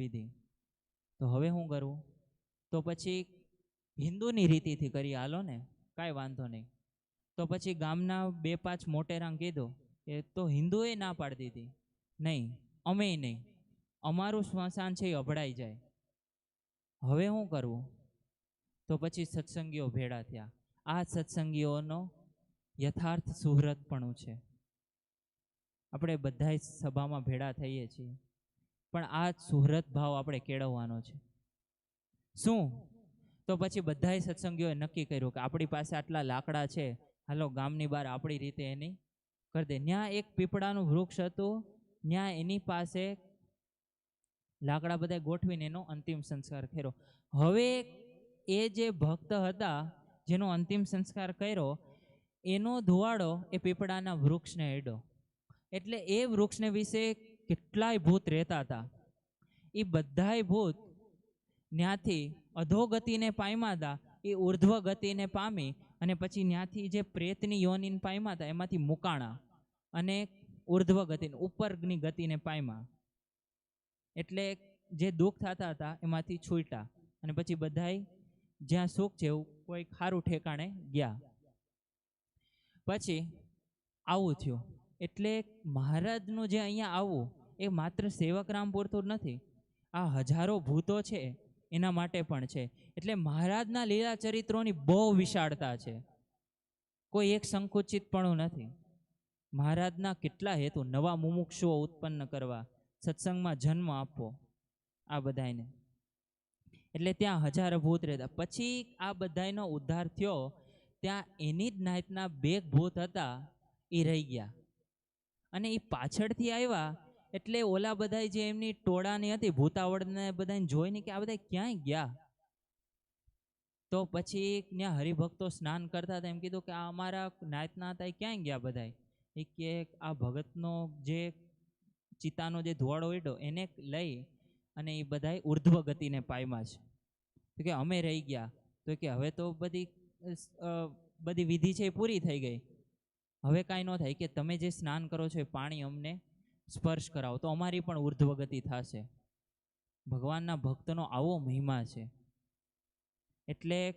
વિધિ. તો હવે શું કરવું તો પછી હિન્દુની રીતિથી કરી, હાલો ને, કાંઈ વાંધો નહીં. તો પછી ગામના બે પાંચ મોટેરાં કીધું કે, તો હિન્દુએ ના પાડી દીધી. નહીં અમે નહીં. અમારું સ્મશાન છે એ અભડાઈ જાય. હવે શું કરવું તો પછી સત્સંગીઓ ભેળા થયા. આ સત્સંગીઓનો યથાર્થ સુહૃદપણું છે. આપણે બધાય સભામાં ભેળા થઈએ છીએ. પણ આ સુહૃદ ભાવ આપણે કેળવવાનો છે. શું? તો પછી બધાય સત્સંગીઓએ નક્કી કર્યું કે આપણી પાસે આટલા લાકડા છે, હાલો ગામની બહાર આપણી રીતે એની કરી દે. ત્યાં એક પીપળાનું વૃક્ષ હતું ત્યાં એની પાસે લાકડા બધા ગોઠવીને એનો અંતિમ સંસ્કાર કર્યો. હવે એ જે ભક્ત હતા, જેનો અંતિમ સંસ્કાર કર્યો, એનો ધુવાડો એ પીપળાના વૃક્ષને એડો એટલે એ વૃક્ષને વિશે કેટલાય ભૂત રહેતા હતા. એ બધાય ભૂત ત્યાંથી અધોગતિને પામ્યા હતા એ ઉર્ધ્વ ગતિને પામી અને પછી ત્યાંથી જે પ્રેતની યોનિને પામ્યા હતા એમાંથી મુકાણા અને ઉર્ધ્વ ગતિને ઉપરની ગતિને પામ્યા એટલે જે દુઃખ થતા હતા, એમાંથી છૂટા અને પછી બધાય જ્યાં સુખ છે એવું કોઈ ખારું ઠેકાણે ગયા. પછી આવું થયું. એટલે મહારાજનું જે અહીંયા આવવું એ માત્ર સેવકરામ પૂરતું નથી, આ હજારો ભૂતો છે, એના માટે પણ છે. એટલે મહારાજના લીલા ચરિત્રોની બહુ વિશાળતા છે. કોઈ એક સંકુચિતપણું નથી. મહારાજના કેટલા હેતુ, નવા મુમુક્ષુઓ ઉત્પન્ન કરવા, સત્સંગમાં જન્મ આપવો, આ બધાને એટલે ત્યાં હજારો ભૂત રહેતા. પછી આ બધાનો ઉદ્ધાર થયો, ત્યાં એની જ નાયતના બે ભૂત હતા, એ રહી ગયા. અને એ પાછળથી આવ્યા એટલે ઓલા બધા જે એમની ટોળાની હતી, ભૂતાવળને બધાને જોઈને કે આ બધા ક્યાંય ગયા? તો પછી ત્યાં હરિભક્તો સ્નાન કરતા હતા, એમ કીધું કે આ અમારા નાયતના હતા, એ ક્યાંય ગયા બધાય? એ કે આ ભગતનો જે ચિતાનો જે ધુવાડો ઉડ્યો, એને લઈ અને એ બધાય ઉર્ધ્વ ગતિને પાયમાં છે તો કે અમે રહી ગયા. તો કે હવે તો બધી બધી વિધિ છે એ પૂરી થઈ ગઈ. હવે કાંઈ ન થાય. કે તમે જે સ્નાન કરો છો એ પાણી અમને સ્પર્શ કરાવો. તો અમારી પણ ઉર્ધ્વગતિ થશે. ભગવાનના ભક્તનો આવો મહિમા છે. એટલે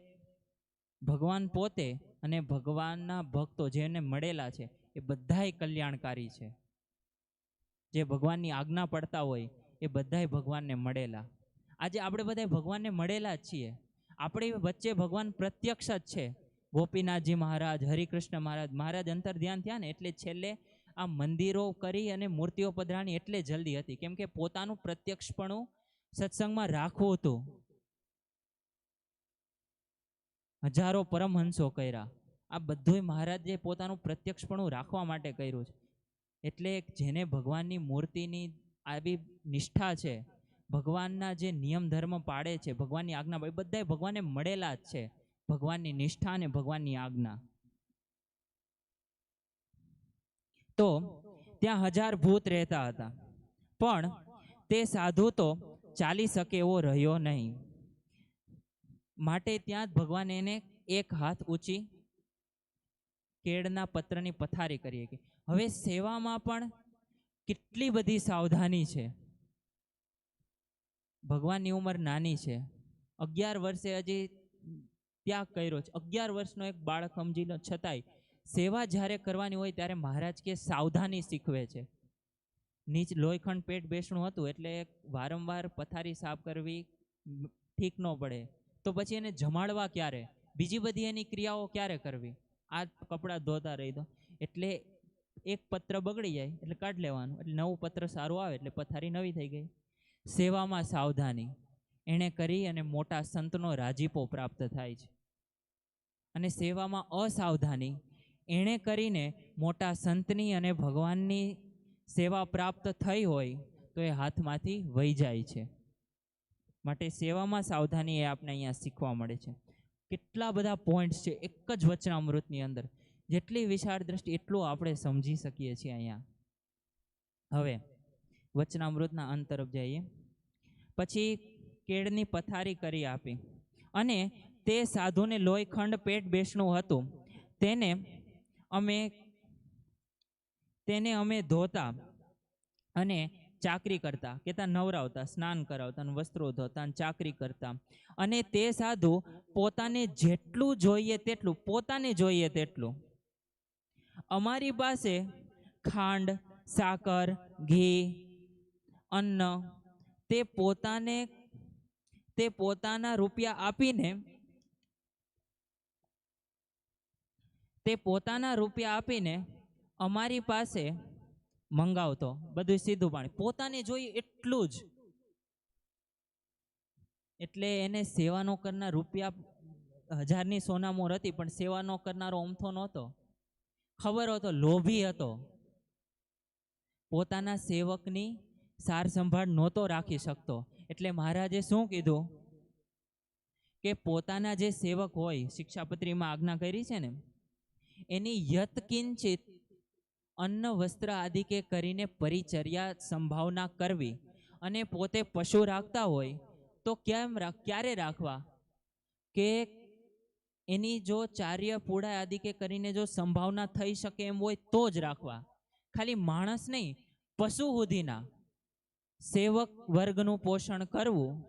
ભગવાન પોતે અને ભગવાનના ભક્તો જેને મળેલા છે, એ બધાય કલ્યાણકારી છે. જે ભગવાનની આજ્ઞા પડતા હોય, એ બધાય ભગવાનને મળેલા. આજે આપણે બધા ભગવાનને મળેલા જ છીએ. આપણી વચ્ચે ભગવાન પ્રત્યક્ષ જ છે. ગોપીનાથજી મહારાજ, હરિકૃષ્ણ મહારાજ મહારાજ અંતર ધ્યાન થયા ને એટલે છેલ્લે આ મંદિરો કરી અને મૂર્તિઓ પધરાણી એટલે જલ્દી હતી. કેમ કે પોતાનું પ્રત્યક્ષપણું સત્સંગમાં રાખવું હતું. હજારો પરમહંસો કર્યા. આ બધુંય મહારાજે પોતાનું પ્રત્યક્ષપણું રાખવા માટે કર્યું છે. એટલે જેને ભગવાનની મૂર્તિની આવી નિષ્ઠા છે, ભગવાનના જે નિયમ ધર્મ પાડે છે, ભગવાનની આજ્ઞા, એ બધાય ભગવાનને મળેલા જ છે. ભગવાનની નિષ્ઠા અને ભગવાનની આજ્ઞા. તો ત્યાં હજાર ભૂત રહેતા હતા. પણ તે સાધુ તો ચાલી શકે એવો રહ્યો નહીં. માટે ત્યાં જ ભગવાન એને એક હાથ ઊંચી કેળના પત્રની પથારી કરીએ કે, હવે સેવામાં પણ કેટલી બધી સાવધાની છે. ભગવાનની ઉંમર નાની છે. અગિયાર વર્ષે હજી ત્યાગ કર્યો છે. અગિયાર વર્ષનો એક બાળક સમજી છતાંય સેવા જ્યારે કરવાની હોય ત્યારે મહારાજ કે સાવધાની શીખવે છે. નીચ લોહીખંડ પેટ બેસણું હતું એટલે વારંવાર પથારી સાફ કરવી ઠીક ન પડે. તો પછી એને જમાડવા ક્યારે? બીજી બધી એની ક્રિયાઓ ક્યારે કરવી? આ કપડાં ધોતા રહી દો. એટલે એક પત્ર બગડી જાય, એટલે કાઢ લેવાનું. એટલે નવું પત્ર સારું આવે એટલે પથારી નવી થઈ ગઈ. સેવામાં સાવધાની. એણે કરી અને મોટા સંતનો રાજીપો પ્રાપ્ત થાય છે. અને સેવામાં અસાવધાની. એણે કરીને મોટા સંતની અને ભગવાનની સેવા પ્રાપ્ત થઈ હોય તો એ હાથમાંથી વહી જાય છે. માટે સેવામાં સાવધાની એ આપણે અહીંયા શીખવા મળે છે. કેટલા બધા પોઈન્ટ્સ છે, એક જ વચનામૃતની અંદર. જેટલી વિશાળ દ્રષ્ટિ એટલું આપણે સમજી શકીએ છીએ અહીંયા. હવે, વચનામૃતના અંત તરફ જઈએ. પછી કેળની પથારી કરી આપી. અને તે સાધુને લોહીખંડ પેટ બેસણું હતું. તેને અમે તેને અમે ધોતા અને ચાકરી કરતા કેતા નવરાવતા, સ્નાન કરાવતા અને વસ્ત્રો ધોતા અને ચાકરી કરતા. અને તે સાધુ પોતાને જેટલું જોઈએ તેટલું, પોતાને જોઈએ તેટલું. અમારી પાસે ખાંડ, સાકર, ઘી, અન્ન, તે પોતાને, તે પોતાના રૂપિયા આપીને તે પોતાના રૂપિયા આપીને અમારી પાસે મંગાવતો. બધું સીધું પાણી. પોતાને જોઈએ એટલું જ. એટલે એને સેવાનો કરનાર રૂપિયા હજારની સોનામોર હતી, પણ સેવાનો કરનારો અમથો નહોતો. ખબર હતો લોભી હતો. પોતાના સેવકની સાર સંભાળ નહોતો રાખી શકતો. એટલે મહારાજે શું કીધું? કે પોતાના જે સેવક હોય, શિક્ષાપત્રીમાં આજ્ઞા કરી છે ને એની યત્કિંચિત અન્ન વસ્ત્ર આદિ કે કરીને પરિચર્યા સંભાવના કરવી અને પોતે પશુ રાખતા હોય તો કેમ ક્યારે રાખવા? કે એની જો ચાર્ય પૂડા આદિ કે કરીને જો સંભાવના થઈ શકે એમ હોય તો જ રાખવા. ખાલી માણસ નહીં, પશુ સુધીના સેવક વર્ગનું પોષણ કરવું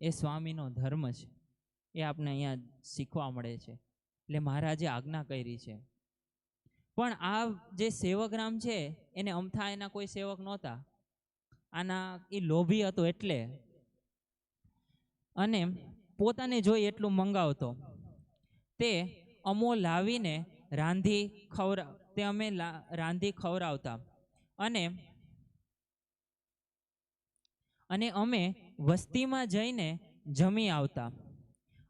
એ સ્વામીનો ધર્મ છે. એ આપણે અહીંયા શીખવા મળે છે. એટલે મહારાજે આજ્ઞા કરી છે. પણ આ જે સેવકરામ છે, એને અમથા એના કોઈ સેવક નહોતા. આના એ લોભી હતો એટલે. અને પોતાને જોઈ એટલું મંગાવતો. તે અમો લાવીને રાંધી ખવરા, તે અમે રાંધી ખવડાવતા અને અને અમે વસ્તીમાં જઈને જમી આવતા.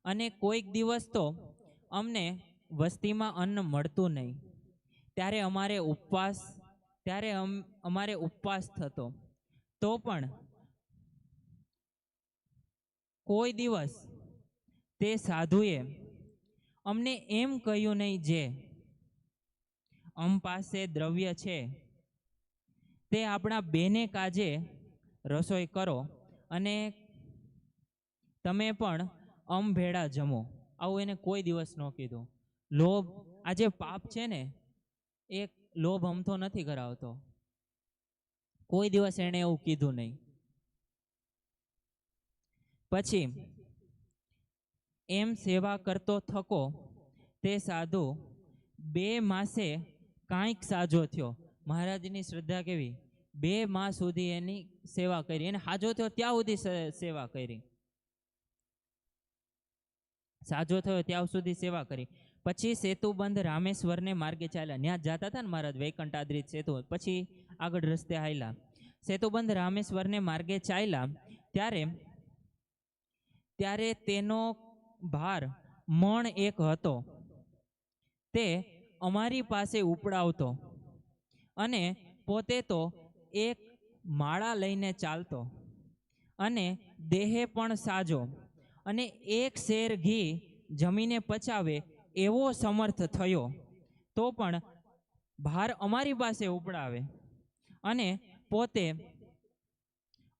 અને કોઈક દિવસ તો અમને વસ્તીમાં અન્ન મળતું નહીં. ત્યારે અમારે ઉપવાસ, ત્યારે અમ- અમારે ઉપવાસ થતો. તો પણ કોઈ દિવસ તે સાધુએ અમને એમ કહ્યું નહીં જે, અમ પાસે દ્રવ્ય છે. તે આપણા બેને કાજે રસોઈ કરો અને તમે પણ અમ ભેળા જમો. આવું એને કોઈ દિવસ ન કીધું. લોભ, આ જે પાપ છે ને એ લોભ હમતો નથી કરાવતો. કોઈ દિવસ એણે એવું કીધું નહીં. પછી, એમ સેવા કરતો થકો, તે સાધુ બે માસે કાંઈક સાજો થયો. મહારાજની શ્રદ્ધા કેવી? બે માસ સુધી એની સેવા કરી. એને હાજો થયો, ત્યાં સુધી સેવા કરી. સાજો થયો ત્યાં સુધી સેવા કરી. પછી સેતુબંધ રામેશ્વરને માર્ગે ચાલ્યા. ત્યાં જતા હતા ને મહારાજ વૈકંઠાદ્રિત સેતુ પછી આગળ રસ્તે હાલ્યા. સેતુબંધ રામેશ્વરને માર્ગે ચાલ્યા. ત્યારે ત્યારે તેનો ભાર મણ એક હતો. તે અમારી પાસે ઉપડાવતો અને પોતે તો એક માળા લઈને ચાલતો અને દેહે પણ સાજો. અને એક શેર ઘી જમીને પચાવે એવો સમર્થ થયો. તો પણ ભાર અમારી પાસે ઉપડાવે અને પોતે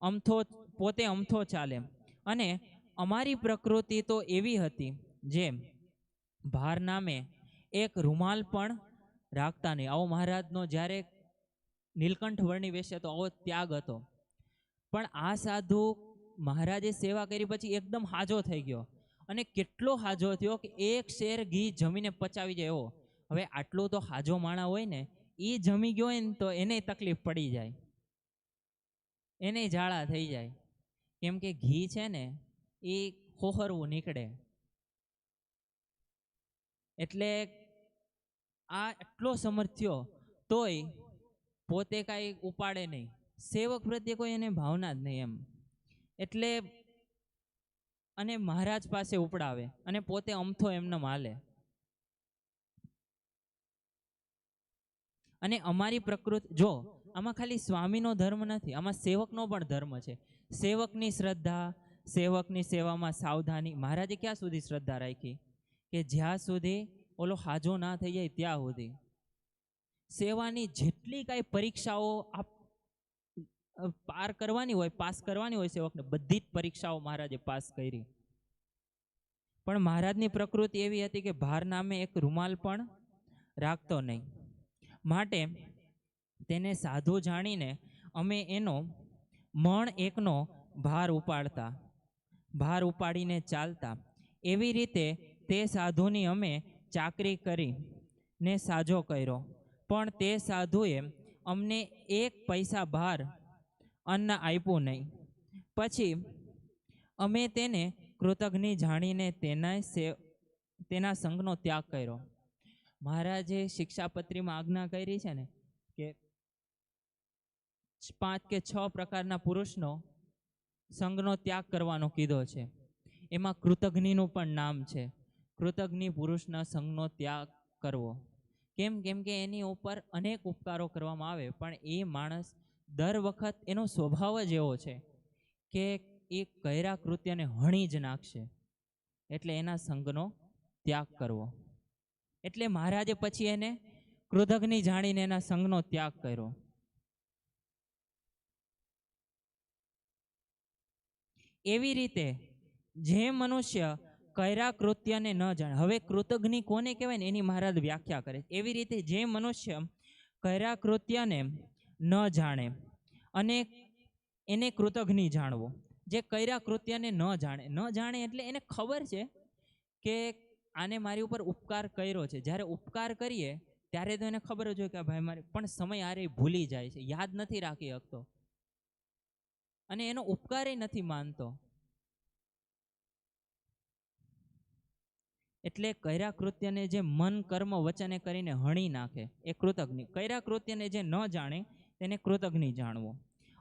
અમથો પોતે અમથો ચાલે અને અમારી પ્રકૃતિ તો એવી હતી જે ભાર નામે એક રૂમાલ પણ રાખતા નહીં. આવો મહારાજનો જ્યારે નીલકંઠ વર્ણિ વેશે તો આવો ત્યાગ હતો. પણ આ સાધુ મહારાજે સેવા કરી પછી એકદમ હાજો થઈ ગયો. અને કેટલો હાજો થયો કે એક શેર ઘી જમીને પચાવી જાય એવો. હવે આટલું તો હાજો માણા હોય ને એ જમી ગયો હોય ને તો એને તકલીફ પડી જાય. એને ઝાડા થઈ જાય. કેમ કે ઘી છે ને, એ ખોહરવું નીકળે. એટલે આ એટલો સમર્થ્યો તોય પોતે કાંઈ ઉપાડે નહીં. સેવક પ્રત્યે કોઈ એને ભાવના જ નહીં એમ. એટલે અને મહારાજ પાસે ઉપડાવે અને પોતે અમથો એમને માલે. અને અમારી પ્રકૃતિ, જો, આમાં ખાલી સ્વામીનો ધર્મ નથી, આમાં સેવકનો પણ ધર્મ છે. સેવકની શ્રદ્ધા, સેવકની સેવામાં સાવધાની. મહારાજે ક્યાં સુધી શ્રદ્ધા રાખી? કે જ્યાં સુધી ઓલો હાજો ના થઈ જાય ત્યાં સુધી. સેવાની જેટલી કાંઈ પરીક્ષાઓ આપ પાર કરવાની હોય, પાસ કરવાની હોય સેવકને. બધી જ પરીક્ષાઓ મહારાજે પાસ કરી. પણ મહારાજની પ્રકૃતિ એવી હતી કે ભાર નામે એક રૂમાલ પણ રાખતો નહીં. માટે તેને સાધુ જાણીને અમે એનો મણ એકનો ભાર ઉપાડતા, ભાર ઉપાડીને ચાલતા. એવી રીતે તે સાધુની અમે ચાકરી કરી ને સાજો કર્યો. પણ તે સાધુએ અમને એક પૈસા ભાર અન્ન આપ્યું નહીં. પછી અમે તેને કૃતજ્ઞ જાણીને તેના સે, તેના સંઘનો ત્યાગ કર્યો. મહારાજે શિક્ષાપત્રીમાં આજ્ઞા કરી છે ને કે પાંચ કે છ પ્રકારના પુરુષનો સંઘનો ત્યાગ કરવાનો કીધો છે. એમાં કૃતજ્ઞનું પણ નામ છે. કૃતજ્ઞ પુરુષના સંઘનો ત્યાગ કરવો. કેમ કેમ કે એની ઉપર અનેક ઉપકારો કરવામાં આવે, પણ એ માણસ દર વખત એનો સ્વભાવ જ એવો છે કે એ કૈરા કૃત્યને હણી જ નાખશે. એટલે એના સંઘનો ત્યાગ કરવો. એટલે મહારાજે પછી એને કૃતજ્ઞ જાણીને એના સંઘનો ત્યાગ કર્યો. એવી રીતે જે મનુષ્ય કૈરા કૃત્યને ન જાણે, હવે કૃતજ્ઞ કોને કહેવાય ને એની મહારાજ વ્યાખ્યા કરે એવી રીતે જે મનુષ્ય કૈરા કૃત્યને ન જાણે. અને એને કૃતજ્ઞ જાણવો. જે કર્યા કૃત્યને ન જાણે. ન જાણે એટલે એને ખબર છે કે આને મારી ઉપર ઉપકાર કર્યો છે. જ્યારે ઉપકાર કરીએ, ત્યારે તો એને ખબર જ હોય કે ભાઈ મારે પણ સમય આરે ભૂલી જાય છે. યાદ નથી રાખી શકતો. અને એનો ઉપકારે નથી માનતો. એટલે કર્યા કૃત્યને જે મન કર્મ વચને કરીને હણી નાખે. એ કૃતજ્ઞ. કર્યા કૃત્યને જે ન જાણે તેને કૃતજ્ઞ જાણવો.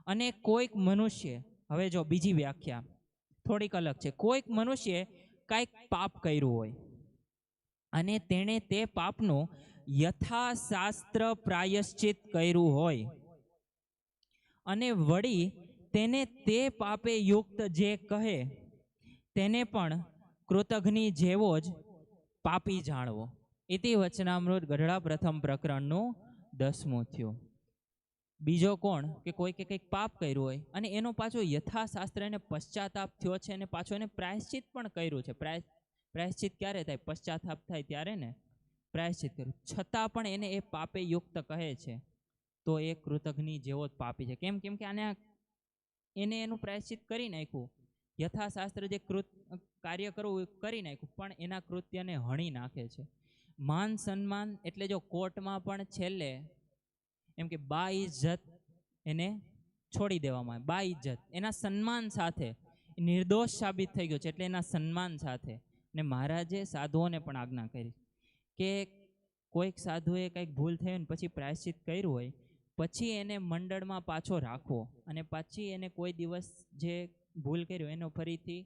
અને કોઈક મનુષ્ય, હવે જો બીજી વ્યાખ્યા, થોડીક અલગ છે. કોઈક મનુષ્ય કાંઈક પાપ કર્યું હોય અને તેણે તે પાપનું યથાશાસ્ત્ર પ્રાયશ્ચિત કર્યું હોય અને વળી તેને તે પાપે યુક્ત જે કહે, તેને પણ કૃતજ્ઞ જેવો જ પાપી જાણવો. ઇતિ વચનામૃત ગઢડા પ્રથમ પ્રકરણનું દસમું થયું. બીજો કોણ કે કોઈ કે કંઈક પાપ કર્યું હોય અને એનો પાછો યથાશાસ્ત્ર એને પશ્ચાતાપ થયો છે અને પાછો એને પ્રાયશ્ચિત પણ કર્યું છે. પ્રાય, પ્રાયશ્ચિત ક્યારે થાય? પશ્ચાતાપ થાય ત્યારે ને? પ્રાયશ્ચિત કર્યું. છતાં પણ એને એ પાપે યુક્ત કહે છે. તો એ કૃતજ્ઞ જેવો જ પાપી છે. કેમ કેમ કે આને એને એનું પ્રાયશ્ચિત કરી નાખ્યું. યથાશાસ્ત્ર જે કૃત, કાર્ય કરવું એ કરી નાખ્યું, પણ એના કૃત્યને હણી નાખે છે. માન સન્માન એટલે જો કોર્ટમાં પણ છેલ્લે એમ કે બા ઇજ્જત એને છોડી દેવામાં આવે. બા ઇજ્જત એના સન્માન સાથે નિર્દોષ સાબિત થઈ ગયો છે એટલે એના સન્માન સાથે ને મહારાજે સાધુઓને પણ આજ્ઞા કરી કે કોઈક સાધુએ કંઈક ભૂલ થઈ હોય ને પછી પ્રાયશ્ચિત કર્યું હોય, પછી એને મંડળમાં પાછો રાખવો અને પછી એને કોઈ દિવસ જે ભૂલ કર્યું એનો ફરીથી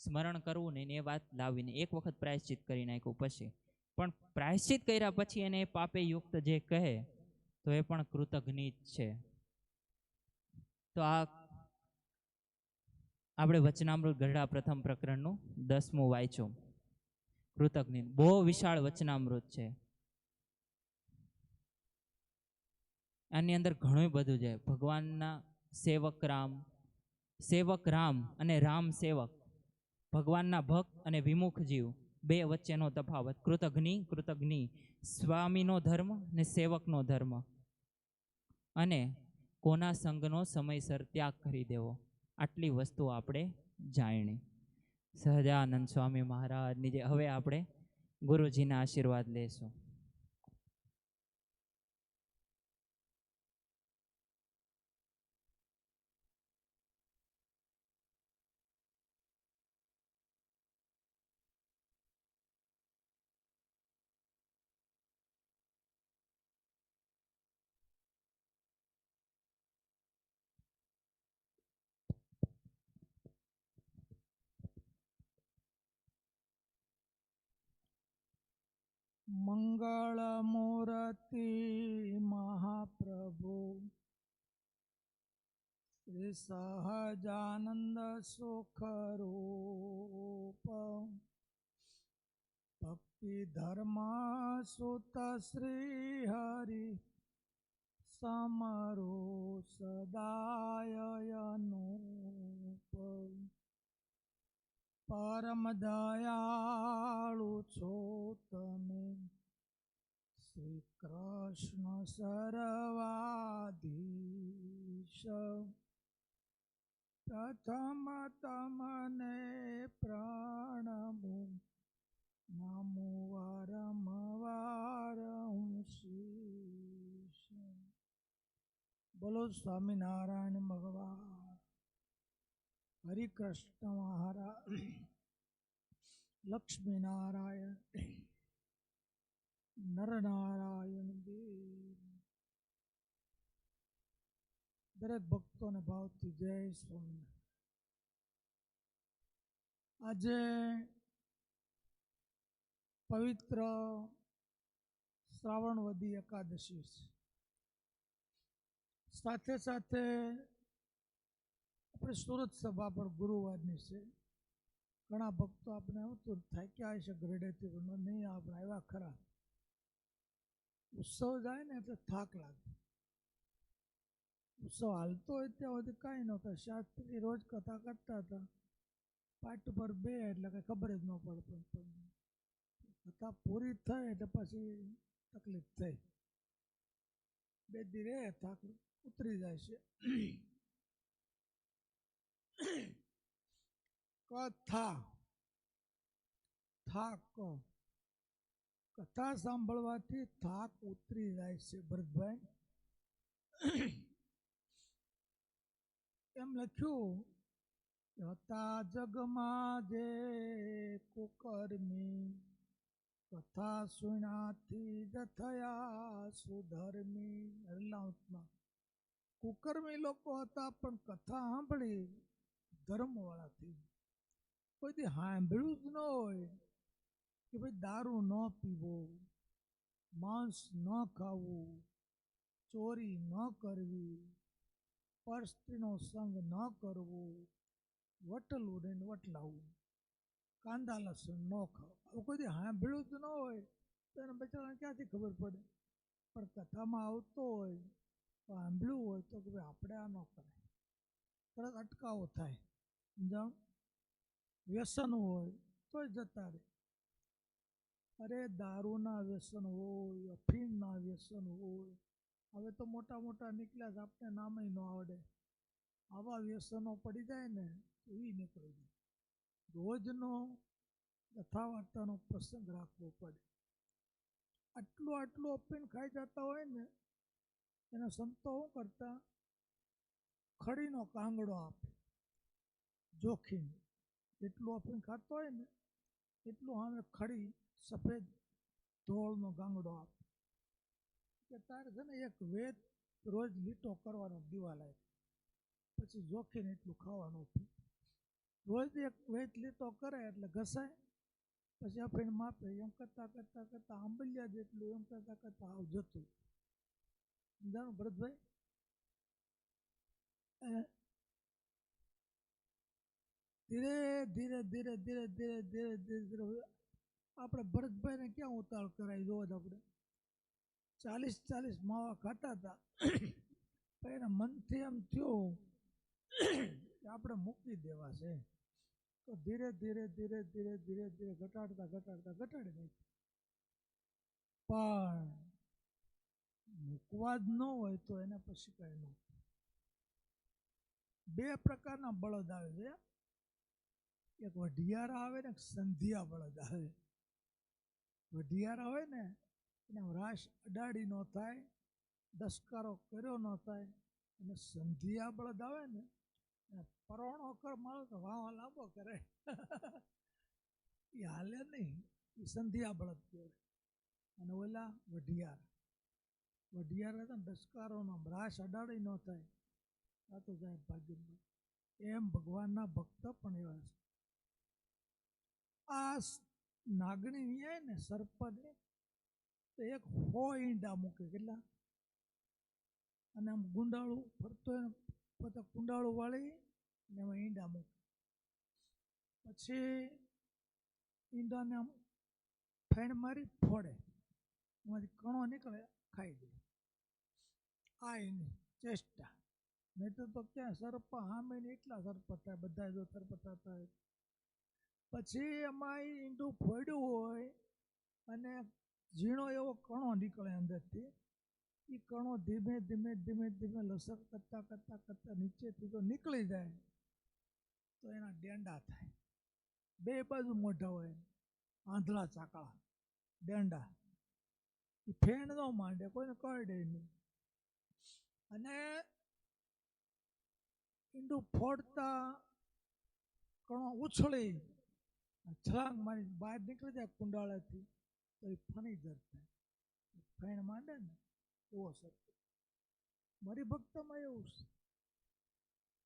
સ્મરણ કરવું નહીં એ વાત લાવીને એક વખત પ્રાયશ્ચિત કરી નાખ્યું પછી. પણ પ્રાયશ્ચિત કર્યા પછી એને પાપે યુક્ત જે કહે તો એ પણ કૃતજ્ઞ જ છે. તો આ આપણે વચનામૃત ગઢડા પ્રથમ પ્રકરણનું દસમું વાંચ્યું. કૃતજ્ઞ. બહુ વિશાળ વચનામૃત છે. આની અંદર ઘણું બધું છે. ભગવાનના સેવક રામ સેવક રામ અને રામ સેવક, ભગવાનના ભક્ત અને વિમુખ જીવ, બે વચ્ચેનો તફાવત. કૃતજ્ઞ કૃતજ્ઞ. સ્વામીનો ધર્મ ને સેવકનો ધર્મ. અને કોના સંગનો સમયસર ત્યાગ કરી દેવો? આટલી વસ્તુ આપણે જાણી સહજાનંદ સ્વામી મહારાજની જે, હવે આપણે ગુરુજીના આશીર્વાદ લેશું મંગળમૂર્તિ મહાપ્રભુ શ્રી સહજાનંદ સુખરૂપ ભક્તિ ધર્મ સુત શ્રી હરિ સમરો સદાય અનુપ પરમ દયાળુ છો તમે શ્રી કૃષ્ણ સર્વાધીશ. પ્રથમ તમને પ્રાણમુ નામો વારંવાર હું શીશ. બોલો સ્વામિનારાયણ ભગવાન, હરિકૃષ્ણ મહારાજ, લક્ષ્મીનારાયણ. નરનારાયણ દેવ દરેક ભક્તોને ભાવથી જય સ્વામી આજે પવિત્ર શ્રાવણવદી એકાદશી છે સાથે સાથે આપણે સુરત સભા પર ગુરુવારની છે ઘણા ભક્તો આપણે આવતું થાક્યા હશે ગ્રેડેથી પણ નહીં આપણે આવ્યા ખરા ઉત્સવ જાય ને એટલે થાક લાગે. ઉત્સવ હાલતો હોય ત્યાં સુધી કાંઈ ન થાય. શાસ્ત્રી રોજ કથા કરતા હતા. પાટ પર બે એટલે કંઈ ખબર જ ન પડે કથા પૂરી થઈ એટલે પછી તકલીફ થઈ. બે ધીરે થાક ઉતરી જાય છે. કથા. થાક. કથા સાંભળવાથી થાક ઉતરી જાય છે ભરતભાઈ. એમ લખ્યું, હતા જગમાં જે કુકર્મી, કથા સુણાથી જ થયા સુધર્મી. અરલાઉતમાં, કુકર્મી લોકો હતા, પણ કથા સાંભળી ધર્મવાળા થઈ કોઈ દી સાંભળ્યું જ ન હોય કે ભાઈ દારૂ ન પીવો, માંસ ન ખાવું, ચોરી ન કરવી, પરસ્ત્રીનો સંગ ન કરવો, વટલ ને વટલાવું, કાંદા લસણ ન ખાવું. આવું કોઈ સાંભળ્યું જ ન હોય, તો એને બચારાને ક્યાંથી ખબર પડે? પણ કથામાં આવતો હોય તો સાંભળ્યું હોય તો કે ભાઈ આપણે આ ન કરાય. તરત અટકાવો થાય. સમજાણ? વ્યસન હોય, તોય જતા રહે. અરે, દારૂના વ્યસન હોય, અફીણના વ્યસન હોય, હવે તો મોટા મોટા નીકળ્યા છે આપણે નામે ન આવડે. આવા વ્યસનો પડી જાય ને, તો એ નીકળી જાય. રોજનો કથા વાર્તાનો પ્રસંગ રાખવો પડે. આટલું આટલું અફીણ ખાઈ જતા હોય ને, એને સંતો શું કરતા? ખડીનો કાંગડો આપે, જોખીને. જેટલું અફીણ ખાતો હોય ને, એટલું સામે ખડી સફેદ ધોળનો ગાંગડો આપે. કે તારે છે ને એક વેદ રોજ લીટો કરવાનો દિવાલય પછી જોખીને એટલું ખાવાનું રોજ એક વેદ લીટો કરે એટલે ઘસાય. પછી અફીણ માપે, એમ કરતાં કરતાં કરતાં આંબલિયા જેટલું, એમ કરતાં કરતાં આવ જતું. જાણો ભરતભાઈ? ધીરે ધીરે ધીરે ધીરે ધીરે ધીરે ધીરે ધીરે આપણે ભરતભાઈને ક્યાં ઉતાળ કરાવી? જોવો આપણે. ચાલીસ ચાલીસ માવા ખાતા હતા. એના મનથી એમ થયું આપણે મૂકી દેવા છે. તો ધીરે ધીરે ધીરે ધીરે ધીરે ધીરે ઘટાડતા ઘટાડતા ઘટાડી નાખ્યું. પણ મૂકવા જ ન હોય તો એને પછી કાંઈ ન બે પ્રકારના બળદ આવે છે. એક વઢિયારા આવે ને એક સંધિયા બળદ આવે. વઢિયારા હોય ને, એને રાશ અડાડી ન થાય, દસકારો કર્યો ન થાય, અને સંધિયા બળદ આવે ને પરોણો કર મળે તો વાવા લાંબો કરે. એ હાલે નહીં એ સંધિયા બળદ કહેવાય અને ઓલા વઢિયાર વઢિયાર હતા ને દસકારોનો રાશ અડાડી ન થાય. આ તો જાય ભાગ્યમાં. એમ ભગવાનના ભક્ત પણ એવા છે. આ નાગણી ન્યાય ને સર્પદે તો એક હો ઈંડા મૂકે કેટલા? અને આમ ગુંડાળું ફરતો હોય ને, પોતે કુંડાળું વાળી ને એમાં ઈંડા મૂકે. પછી ઈંડાને આમ ફેણ મારી ફોડે. એમાંથી કણો નીકળે, ખાઈ દે આ એની ચેષ્ટા. નહીં તો ક્યાં સર્પ ને એટલા સર્પ થાય બધા જો સર્પ થતા હોય. પછી એમાં એ ઈંડું ફોડ્યું હોય અને ઝીણો એવો કણો નીકળે અંદરથી એ કણો ધીમે ધીમે ધીમે ધીમે લસક કરતાં કરતાં કરતાં નીચેથી તો નીકળી જાય, તો એના ડેંડા થાય. બે બાજુ મોઢા હોય, આંધળા ચાકળા, ડેંડા. એ ફેણ ન માંડે, કોઈને કરડે નહીં. અને ઈંડું ફોડતા કણો ઉછળી છલાંગ મારી બહાર નીકળી જાય કુંડાળાથી, તો એ ફણી ધરતા ફેણ માંડે ને, એવો સત્ય મારી ભક્તમાં એવું છે.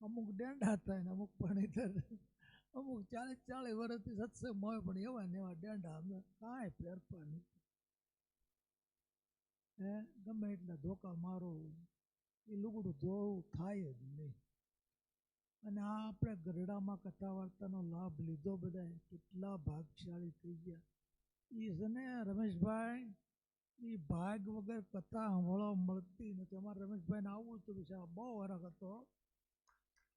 અમુક ડેંડા થાય ને અમુક ફણીધર અમુક ચાલીસ ચાલીસ વર્ષથી સત્સંગ હોય, પણ એવા ને એવા ડેંડા અમે કાંઈ ફેરફાર નથી. હે? ગમે એટલા ધોકા મારો એ લુગડું ધોવું થાય જ નહીં. અને આ આપણે ગરડામાં કથા વાર્તાનો લાભ લીધો બધાએ, કેટલા ભાગશાળી થઈ ગયા. એ છે ને રમેશભાઈ એ ભાગ વગર કથા સાંભળવા મળતી નથી. અમારે રમેશભાઈને આવવું હતું વિશે બહુ વરખ હતો.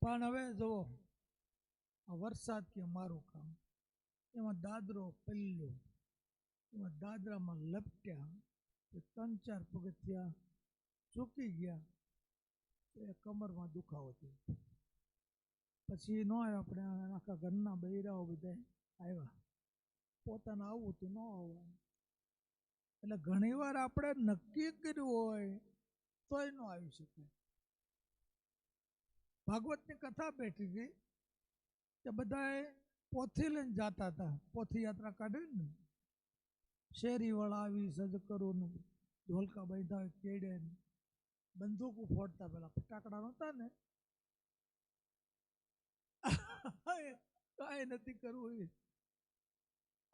પણ હવે જુઓ, આ વરસાદ કે મારું કામ. એમાં દાદરો પલ્લો એમાં દાદરામાં લપટ્યા, એ ત્રણ ચાર પગથિયા ચૂકી ગયા એ કમરમાં દુખાવો થયો. પછી ન આવ્યા, આપણે આખા ઘરના બૈરાઓ બધા આવ્યા. પોતાને આવવું હતું ન આવવાનું. એટલે ઘણીવાર આપણે નક્કી કર્યું હોય તોય ન આવી શકે ભાગવતની કથા બેઠી હતી કે બધાએ પોથી લઈને જતા હતા. પોથી યાત્રા કાઢી ને? શેરી વાળા આવી સજ કરોનું ઢોલકા બાંધા કેડે બંદૂકો ફોડતા પેલા ફટાકડા નહોતા ને? કાંઈ નથી કરવું એ.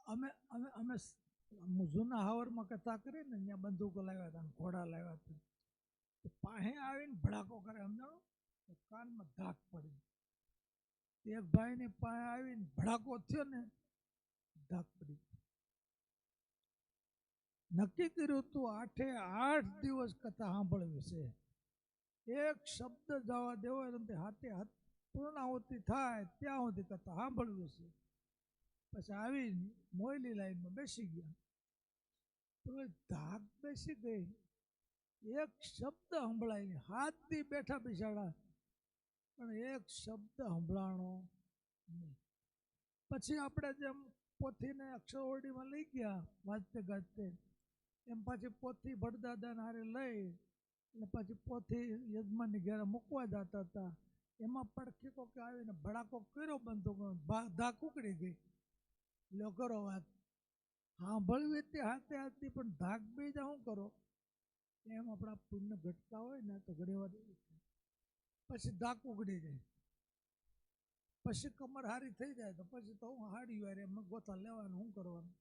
અમે અમે અમે જૂના હાવરમાં કથા કરી ને, ત્યાં બંદૂકો લાવ્યા હતા ઘોડા લાવ્યા હતા. પાસે આવીને ભડાકો કરે સમજાણો કાનમાં ધાક પડી. એક ભાઈને પાસે આવીને ભડાકો થયો ને, ધાક પડી. નક્કી કર્યું, તું આઠે આઠ દિવસ કથા સાંભળવી છે. એક શબ્દ જવા દેવો નથી હાથે હાથ પૂર્ણાહુતિ થાય, ત્યાં સુધી કરતા સાંભળવું છે. પછી આવી મોયલી લાઈનમાં બેસી ગયા. તો ધાક બેસી ગઈ. એક શબ્દ સંભળાય, હાથથી બેઠા બિચારા. પણ એક શબ્દ સંભળાણો નહીં. પછી આપણે જેમ પોથીને અક્ષરવડીમાં લઈ ગયા, વાંચતે ગાજતે એમ પાછી પોથી ભડદાદાને હારે લઈ અને પછી પોથી યજમાનની ઘેરા મૂકવા જતા હતા. એમાં પડખી કોકે આવીને ભડાકો કર્યો બંધો ધા કુકડી ગઈ. લો કરો વાત. સાંભળવી તે હાથે હાથથી પણ ધાક બીજા શું કરો? એમ આપણા પુણ્ય ઘટતા હોય ને તો ઘણી વાર પછી ધાક ઉગડી જાય પછી કમર હારી થઈ જાય તો પછી તો હું હાડી વાર એમ ગોથા લેવાનું, શું કરવાનું?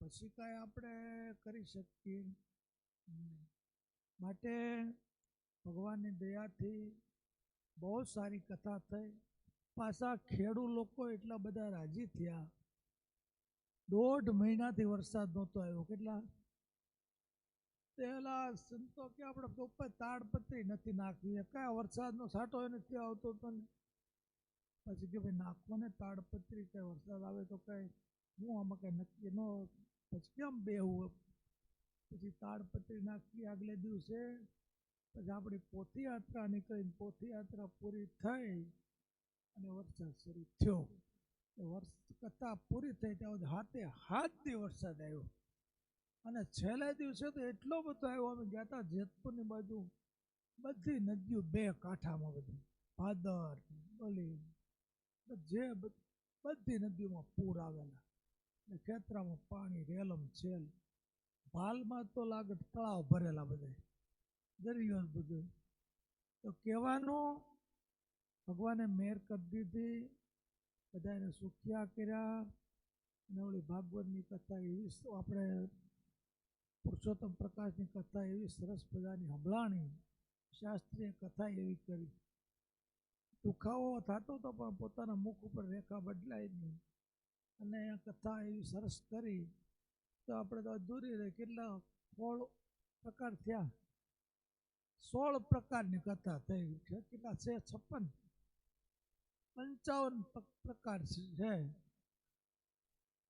પછી કાંઈ આપણે કરી શકીએ માટે ભગવાનની દયાથી બહુ સારી કથા થઈ. પાછા ખેડૂ લોકો એટલા બધા રાજી થયા. દોઢ મહિનાથી વરસાદ નહોતો આવ્યો. કેટલા? પહેલા સંતો કે આપણે ઉપર તાડપત્રી નથી નાખવી. કયા વરસાદનો સાટો નથી આવતો તને પછી કે ભાઈ નાખો ને તાડપત્રી કે વરસાદ આવે તો કઈ હું આમાં કઈ નક્કી ન પછી કેમ બેહવું પછી તાડપત્રી નાખી આગલે દિવસે પછી આપણી પોથીયાત્રા નીકળીને પોથીયાત્રા પૂરી થઈ અને વરસાદ શરૂ થયો. વર્ષ કથા પૂરી થઈ ત્યાં હાથે હાથ દી વરસાદ આવ્યો. અને છેલ્લા દિવસે તો એટલો બધો આવ્યો, અમે ગયા હતા જેતપુરની બાજુ. બધી નદીઓ બે કાંઠામાં બધી. ભાદર બલી જે બધી નદીઓમાં પૂર આવેલા. ને ખેતરામાં પાણી રેલમ છેલ. ભાલમાં તો લાગે તળાવ ભરેલા બધા દરિયો બધું. તો કહેવાનું, ભગવાને મેર કરી દીધી બધાને સુખ્યા કર્યા, અને ઓલી ભાગવતની કથા એવી આપણે પુરુષોત્તમ પ્રકાશની કથા એવી સરસ મજાની હંભલાણી શાસ્ત્રીય કથા એવી કરી. દુખાવો થતો હતો પણ પોતાના મુખ ઉપર રેખા બદલાય નહીં. અને આ કથા એવી સરસ કરી, તો આપણે તો અધૂરી રહી, કેટલા ફળ પ્રકાર થયા. સોળ પ્રકારની કથા થઈ છે કેટલા છે છપ્પન. પંચાવન પ્રકાર છે.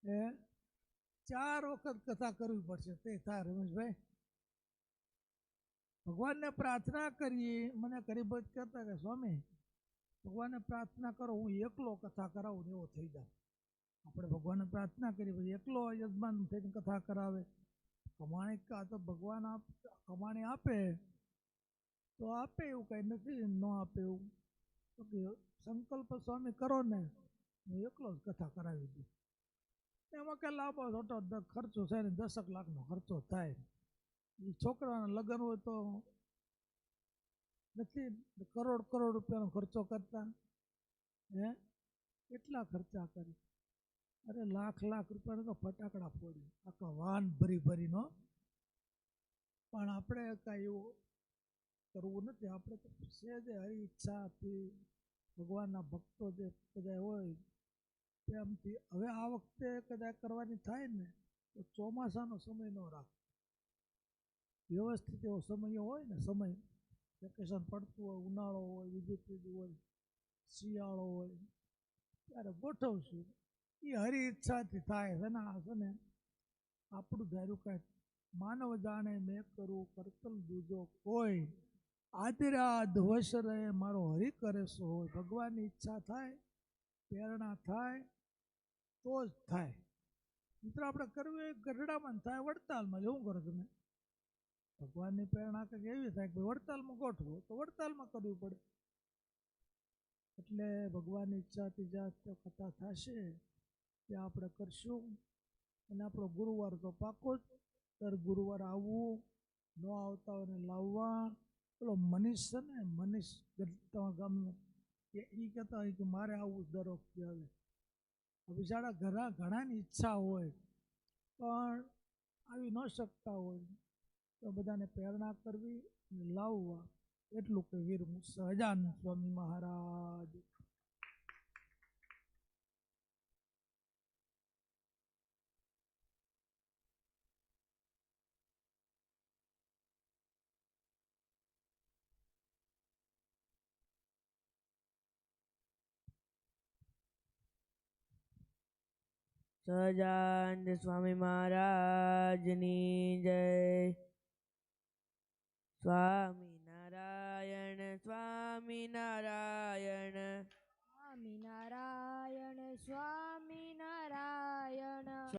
એ ચાર વખત કથા કરવી પડશે. તે થાય રમેશભાઈ. ભગવાનને પ્રાર્થના કરીએ. મને ગરીબ જ કહેતા કે, સ્વામી, ભગવાનને પ્રાર્થના કરો. હું એકલો કથા કરાવું એવો થઈ જાય આપણે ભગવાનને પ્રાર્થના કરી પછી એકલો યજમાન થઈને કથા કરાવે. કમાણી તો ભગવાન આપ કમાણી આપે. તો આપે એવું કાંઈ નથી ન આપે એવું. તો કે સંકલ્પ સ્વામી કરો ને, હું એકલો જ કથા કરાવી દઉં. એમાં કે લાંબો છોટો ખર્ચો થાય ને દસક લાખનો ખર્ચો થાય. એ છોકરાના લગ્ન હોય તો નથી કરોડ કરોડ રૂપિયાનો ખર્ચો કરતા. હે? કેટલા ખર્ચા કરી. અરે લાખ લાખ રૂપિયાનો તો ફટાકડા ફોડી. આખા વાન ભરી ભરીનો. પણ આપણે કાંઈ એવું કરવું નથી. આપણે તો સહેજે હરી ઈચ્છાથી ભગવાનના ભક્તો જે કદાચ હોય તેમથી હવે આ વખતે કદાચ કરવાની થાય ને, તો ચોમાસાનો સમય ન રાખ વ્યવસ્થિત એવો સમય હોય ને, સમય. વેકેશન પડતું હોય, ઉનાળો હોય બીજું ત્રીજું હોય, શિયાળો હોય, ત્યારે ગોઠવશું. એ હરી ઈચ્છાથી થાય છે ને આ છે ને આપણું ધાર્યું કાંઈ માનવ જાણે મેં કરું, કરતલ દૂજો કોઈ. આદિરાદ વશ મારો હરિ કરે સો હોય, ભગવાનની ઈચ્છા થાય, પ્રેરણા થાય, તો જ થાય. મિત્રો, આપણે કરવું એ ગઢડામાં થાય, વડતાલમાં. જ શું કરો તમે. ભગવાનની પ્રેરણા કંઈક એવી થાય કે વડતાલમાં ગોઠવો, તો વડતાલમાં કરવી પડે. એટલે ભગવાનની ઈચ્છાથી જ્યાં કથા થશે ત્યાં આપણે કરશું. અને આપણો ગુરુવાર તો પાકો જ. દર ગુરુવાર આવવું, ન આવતા લાવવા. પેલો મનીષ છે ને, મનીષ તમારા ગામનો, એ એ કહેતા હોય કે મારે આવું દર વખતે આવે બિચારા ઘણા ઘણાની ઈચ્છા હોય, પણ આવી ન શકતા હોય. તો બધાને પ્રેરણા કરવી અને લાવવા. એટલું કે વીર સહજાન સ્વામી મહારાજ. સહજાનંદ સ્વામી મહારાજની જય. સ્વામી નારાયણ સ્વામી નારાયણ. સ્વામી નારાયણ સ્વામી નારાયણ.